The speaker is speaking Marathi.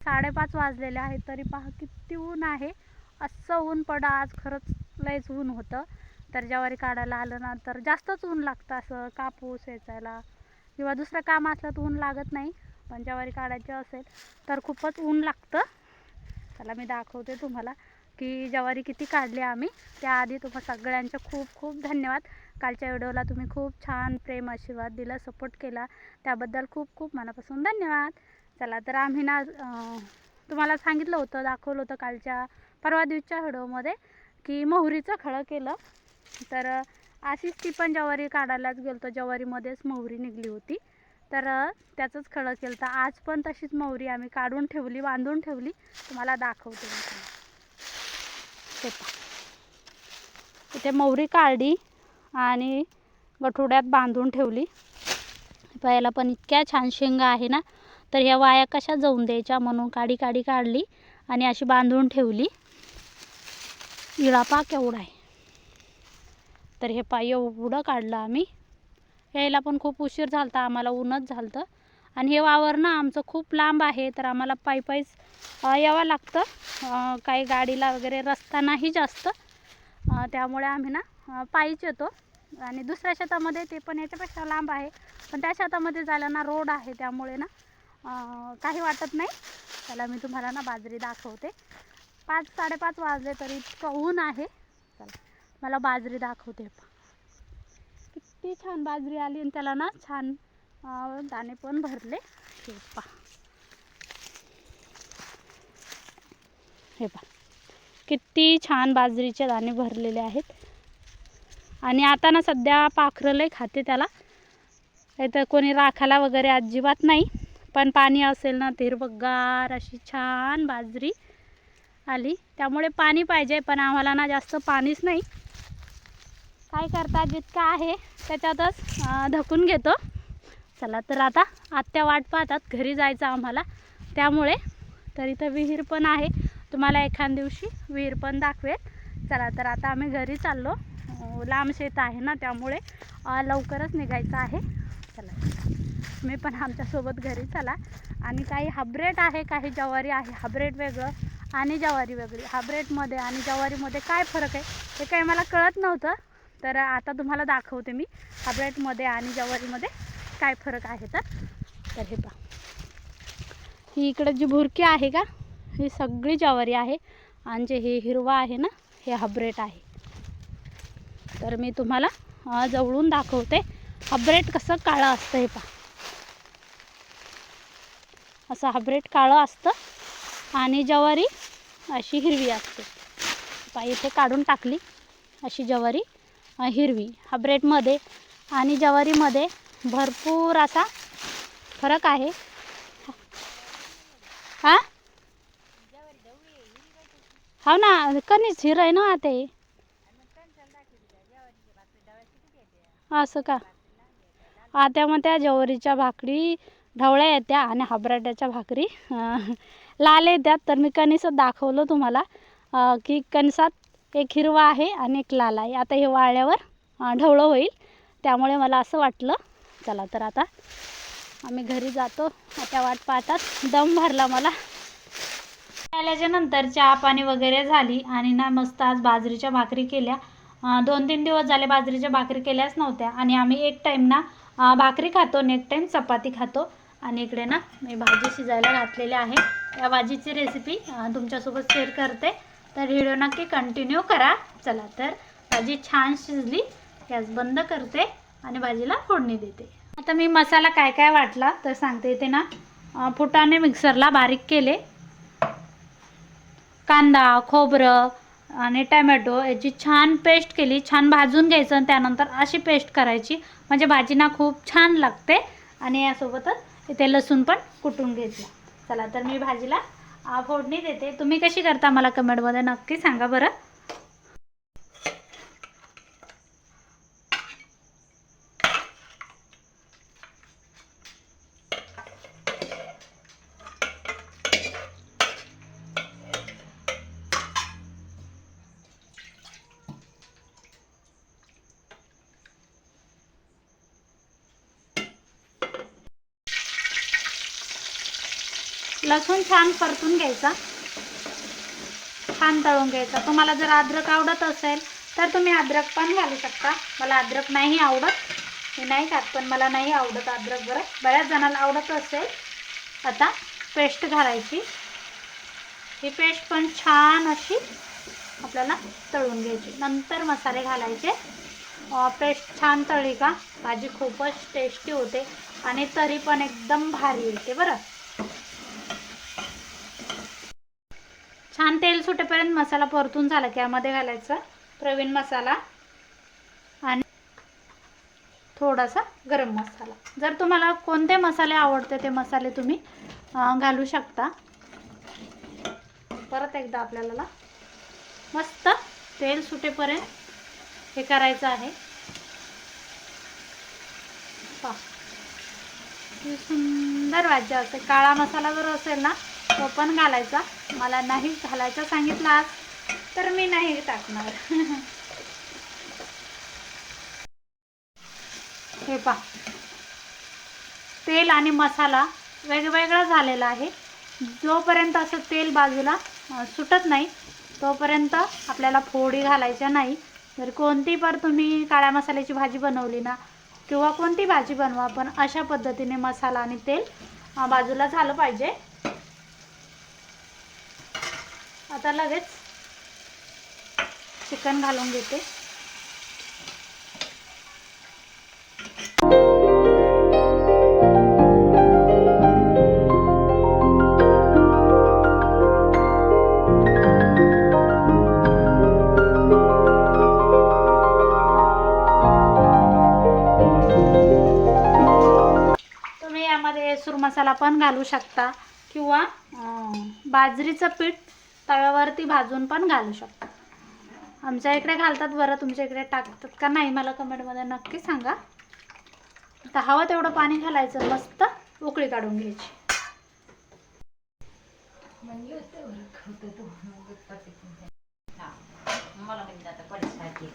साडेपाच वाजलेले आहेत तरी पहा किती ऊन आहे. असं ऊन पडा आज खरंच लयच ऊन होतं. तर ज्वारी काढायला आलं ना तर जास्तच ऊन लागतं असं कापूस वेचायला. किंवा दुसरं काम असलं तर ऊन लागत नाही पण ज्वारी काढायची असेल तर खूपच ऊन लागतं. चला मी दाखवते तुम्हाला की ज्वारी किती काढली आम्ही. त्याआधी तुम्हा सगळ्यांचे खूप खूप धन्यवाद. कालच्या व्हिडिओला तुम्ही खूप छान प्रेम आशीर्वाद दिला सपोर्ट केला. त्याबद्दल खूप खूप मनापासून धन्यवाद. चला तर आम्ही ना तुम्हाला सांगितलं होतं दाखवलं होतं कालच्या परवा दिवसच्या व्हिडिओमध्ये की मोहरीचं खळं केलं. तर अशीच ती पण जवारी काढायलाच गेलो होतो जवारीमध्येच मोहरी निघली होती. तर त्याचंच खळं केलं. तर आज पण तशीच मोहरी आम्ही काढून ठेवली बांधून ठेवली. तुम्हाला दाखवते मी. इथे मोहरी काढली आणि गठोड्यात बांधून ठेवली. पायाला पण इतक्या छान शेंगा आहे ना. तर ह्या वाया कशा जाऊन द्यायच्या म्हणून काडी काडी काढली आणि अशी बांधून ठेवली. इळापाक एवढा आहे. तर हे पाय एवढं काढलं आम्ही. यायला पण खूप उशीर झाला होता आम्हाला ऊनच झालं होतं. आणि हे वावर ना आमचं खूप लांब आहे तर आम्हाला पायी पायीच यावं लागतं. काही गाडीला वगैरे रस्ता नाही जास्त. त्यामुळे आम्ही ना पायीच येतो. आणि दुसऱ्या शेतामध्ये ते पण याच्यापेक्षा लांब आहे. पण त्या शेतामध्ये जायला ना रोड आहे त्यामुळे ना काही वाटत नाही. चला मी तुम्हाला ना बाजरी दाखवते. पाच साडेपाच वाजले तरी इतकं ऊन आहे. चला मला बाजरी दाखवते. किती छान बाजरी आली आणि त्याला ना छान दाणे पण भरले. हे पहा हे पहा किती छान बाजरीचे दाणे भरलेले आहेत. आणि आता ना सध्या पाखरं लई खाते त्याला. तर कोणी राखायला वगैरे अजिबात नाही. पण पाणी असेल ना तर हिरवगार अशी छान बाजरी आली. त्यामुळे पाणी पाहिजे पण आम्हाला ना जास्त पाणीच नाही. काय करतात जितकं आहे त्याच्यातच धकून घेतो. चला तर आता आत्या वाट पाहतात घरी जायचं आम्हाला. त्यामुळे तर इथं विहीर पण आहे. तुम्हाला एखाद दिवशी विहीर पण दाखवेल. चला तर आता आम्ही घरी चाललो. लांब शेत आहे ना त्यामुळे लवकरच निघायचं आहे. चला. मी पण आमच्यासोबत घरी चला. आणि काही हाब्रेट आहे काही जवारी आहे. हाब्रेट वेगळं आणि जवारी वेगळी. हाब्रेटमध्ये आणि जवारीमध्ये काय फरक आहे हे काही मला कळत नव्हतं. तर आता तुम्हाला दाखवते मी हाब्रेटमध्ये आणि जवारीमध्ये काय फरक आहे तर. तर हे पहा. ही इकडं जी भुरकी आहे का ही सगळी जवारी आहे. आणि जे हे हिरवा आहे ना हे हब्रेट आहे. तर मी तुम्हाला जवळून दाखवते. हब्रेट कसं काळं असतं हे पहा. असं हाब्रेट काळं असतं आणि ज्वारी अशी हिरवी असते. पहा इथे काढून टाकली अशी ज्वारी हिरवी. हाब्रेटमध्ये आणि ज्वारीमध्ये भरपूर असा फरक आहे. हा? हो ना कणीच हिर आहे ना ते. असं का? आता मग त्या ज्वारीच्या भाकरी ढवळ्या येत्या आणि हाबराट्याच्या भाकरी लाल येत्यात. तर मी कणीसच दाखवलं तुम्हाला की कणसात एक हिरवा आहे आणि एक लाल आहे. आता हे वाळल्यावर ढवळं होईल. त्यामुळे मला असं वाटलं चला तर आता आम्ही घरी जातो. आता वाट पाहतात. दम भरला मला. आल्याच्यानंतर चहा पाणी वगैरे झाली आणि ना मस्त आज बाजरीच्या भाकरी केल्या. दोन तीन दिवस झाले बाजरीच्या भाकरी केल्याच नव्हत्या. आणि आम्ही एक टाईम ना भाकरी खातो आणि एक टाईम चपाती खातो. आणि इकडे ना मी भाजी शिजायला घातलेली आहे. या भाजीची रेसिपी तुमच्यासोबत शेअर करते. तर व्हिडिओ नक्की कंटिन्यू करा. चला तर भाजी छान शिजली गॅस बंद करते आणि भाजीला फोडणी देते. आता मी मसाला काय काय वाटला तर सांगते इथे ना फुटाने मिक्सरला बारीक केले. कांदा खोबरं आणि टॅमॅटो याची छान पेस्ट केली. छान भाजून घ्यायचं आणि त्यानंतर अशी पेस्ट करायची. म्हणजे भाजी ना खूप छान लागते. आणि यासोबतच इथे लसूण पण कुटून घेतला. चला तर मी भाजीला फोडणी देते. तुम्ही कशी करता मला कमेंटमध्ये नक्की सांगा बरं. लसूण छान परतून घ्यायचा. छान तळून घ्यायचा. तुम्हाला जर अद्रक आवडत असेल तर तुम्ही अद्रक पण घालू शकता. मला अद्रक नाही आवडत. मी नाही खात पण मला नाही आवडत अद्रक बरं. बऱ्याच जणांना आवडत असेल. आता पेस्ट घालायची. ही पेस्ट पण छान अशी आपल्याला तळून घ्यायची. नंतर मसाले घालायचे. पेस्ट छान तळली का? भाजी खूपच टेस्टी होते आणि तरी पण एकदम भारी येते बरं. छान तेल सुटेपर्यंत मसाला परतून झाला की यामध्ये घालायचा प्रवीण मसाला आणि थोडासा गरम मसाला. जर तुम्हाला कोणते मसाले आवडते ते मसाले तुम्ही घालू शकता. परत एकदा आपल्याला मस्त तेल सुटेपर्यंत हे करायचं आहे. सुंदर भाजी असते काळा मसाला जर असेल ना तो पण घालायचा. मला नाही घालायचा सांगितलं आज तर मी नाही टाकणार. हे पा तेल आणि मसाला वेगवेगळा झालेला आहे. जोपर्यंत असं तेल बाजूला सुटत नाही तोपर्यंत आपल्याला फोडी घालायच्या नाही. जर कोणती पण तुम्ही काळ्या मसाल्याची भाजी बनवली ना किंवा कोणती भाजी बनवा पण अशा पद्धतीने मसाला आणि तेल बाजूला झालं पाहिजे. आता लगेच चिकन घालून घेते. तुम्ही यामध्ये सूर मसाला पण घालू शकता किंवा बाजरीचं पीठ तव्यावरती भाजून पण घालू शकता. आमच्या इकडे घालतात बरं तुमच्या इकडे टाकतात का नाही मला कमेंटमध्ये नक्की सांगा. आता हवं तेवढं पाणी घालायचं मस्त उकळी काढून घ्यायची. मला म्हणजे आता परिस्थिती